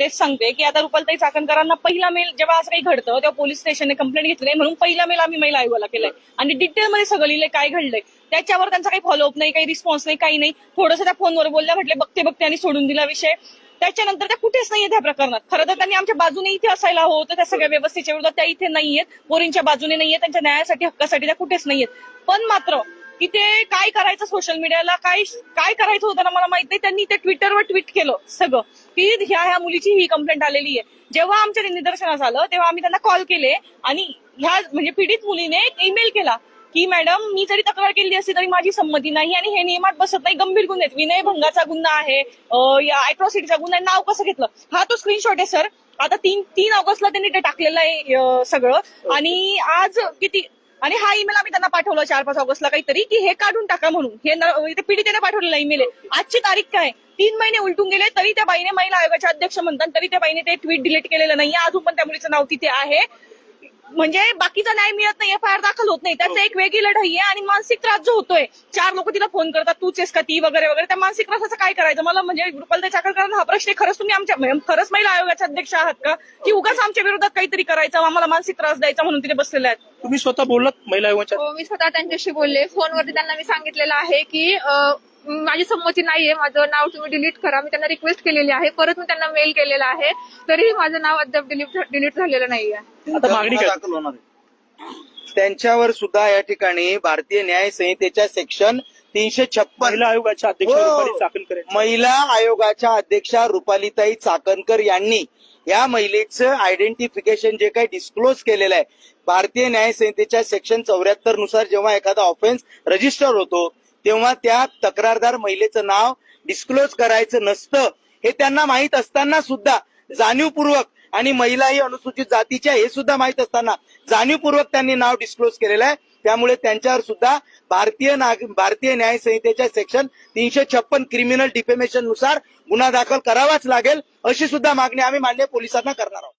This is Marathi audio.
तेच सांगते की आता रुपालताई चाकणकरांना पहिला मेल जेव्हा असं काही घडतं तेव्हा पोलीस स्टेशनने कंप्लेंट घेतली. म्हणून पहिला मेल आम्ही महिला आयोगाला केलाय. आणि डिटेलमध्ये सगळं लिहिलंय काय घडलंय. त्याच्यावर त्यांचा काही फॉलोअप नाही काही रिस्पॉन्स नाही काही नाही. थोडंसं त्या फोनवर बोलल्या म्हटले बघते बघते आणि सोडून दिला विषय. त्याच्यानंतर त्या कुठेच नाहीये त्या प्रकरणात. खरं तर त्यांनी आमच्या बाजूने इथे असायला हवं होतं त्या सगळ्या व्यवस्थेच्या विरोधात त्या इथे नाहीयेत. पोरींच्या बाजूने नाहीये त्यांच्या न्यायासाठी हक्कासाठी त्या कुठेच नाहीयेत. पण मात्र की ते काय करायचं सोशल मीडियाला काय काय करायचं होतं ना मला माहीत नाही. त्यांनी ते ट्विटरवर ट्विट केलं सगळं. की ह्या ह्या मुलीची ही कंप्लेंट आलेली आहे. जेव्हा आमच्या निदर्शनास आलं तेव्हा आम्ही त्यांना कॉल केले आणि ह्या म्हणजे पीडित मुलीने एक ईमेल केला की मॅडम मी जरी तक्रार केली असती तरी माझी संमती नाही आणि हे नियमात बसत नाही. गंभीर गुन्हे आहेत. विनयभंगाचा गुन्हा आहे. या अॅट्रॉसिटीचा गुन्हा नाव कसं घेतलं? हा तो स्क्रीनशॉट आहे सर आता तीन तीन ऑगस्टला त्यांनी ते टाकलेलं आहे सगळं. आणि आज किती आणि हा ईमेल आम्ही त्यांना पाठवला चार पाच ऑगस्टला काहीतरी की हे काढून टाका म्हणून. हे पीडितेने पाठवलेला ईमेल आहे. आजची तारीख काय? तीन महिने उलटून गेले तरी त्या बाईने महिला आयोगाचे अध्यक्ष म्हणतात तरी त्या बाईने ते ट्विट डिलीट केलेलं नाही अजून पण त्या मुलीचं नाव तिथे आहे. म्हणजे बाकीचा न्याय मिळत नाही एफ आय आर दाखल होत नाही. त्याचं एक वेगळी लढाई आहे आणि मानसिक त्रास जो होतोय चार लोक तिला फोन करतात तूच आहेस का ती वगैरे वगैरे. त्या मानसिक त्रासाचं काय करायचं? मला म्हणजे रुपालताई चाकरकरांना हा प्रश्न आहे, खरंच तुम्ही आमच्या म्हणजे खरंच महिला आयोगाचे अध्यक्ष आहात का? की उगाच आमच्या विरोधात काहीतरी करायचं आम्हाला मानसिक त्रास द्यायचा म्हणून तिथे बसलेले आहेत. तुम्ही स्वतः बोललात महिला आयोगाच्या? हो मी स्वतः त्यांच्याशी बोलले. फोनवरती त्यांना मी सांगितलेलं आहे की अ, माझी संमती नाहीये माझं नाव तुम्ही डिलीट करा. मी त्यांना रिक्वेस्ट केलेली आहे. परत मी त्यांना मेल केलेला आहे. तरीही माझं नाव अद्याप डिलीट डिलीट झालेलं नाहीये. आता मागणी काय? दाखल होणार आहे. त्यांच्यावर सुद्धा या ठिकाणी भारतीय न्याय संहितेच्या सेक्शन तीनशे छप्पन महिला आयोगाच्या अध्यक्ष हो. रुपाली चाकणकर यांची महिला आयोगाच्या अध्यक्षा रुपालीताई चाकणकर यांनी या महिलेचं आयडेंटिफिकेशन जे काही डिस्क्लोज केलेलं आहे भारतीय न्याय संहितेच्या सेक्शन चौऱ्याहत्तरनुसार जेव्हा एखादा ऑफेन्स रजिस्टर होतो तेव्हा त्या तक्रारदार महिलेचं नाव डिस्क्लोज करायचं नसतं. हे त्यांना माहीत असताना सुद्धा जाणीवपूर्वक आणि महिला ही अनुसूचित जातीच्या हे सुद्धा माहीत असताना जाणीवपूर्वक त्यांनी नाव डिस्क्लोज केलेलं आहे. त्यामुळे त्यांच्यावर सुद्धा भारतीय नाग भारतीय न्याय संहितेच्या सेक्शन तीनशे छप्पन क्रिमिनल डिफेमेशननुसार गुन्हा दाखल करावाच लागेल अशी सुद्धा मागणी आम्ही मान्य पोलिसांना करणार आहोत.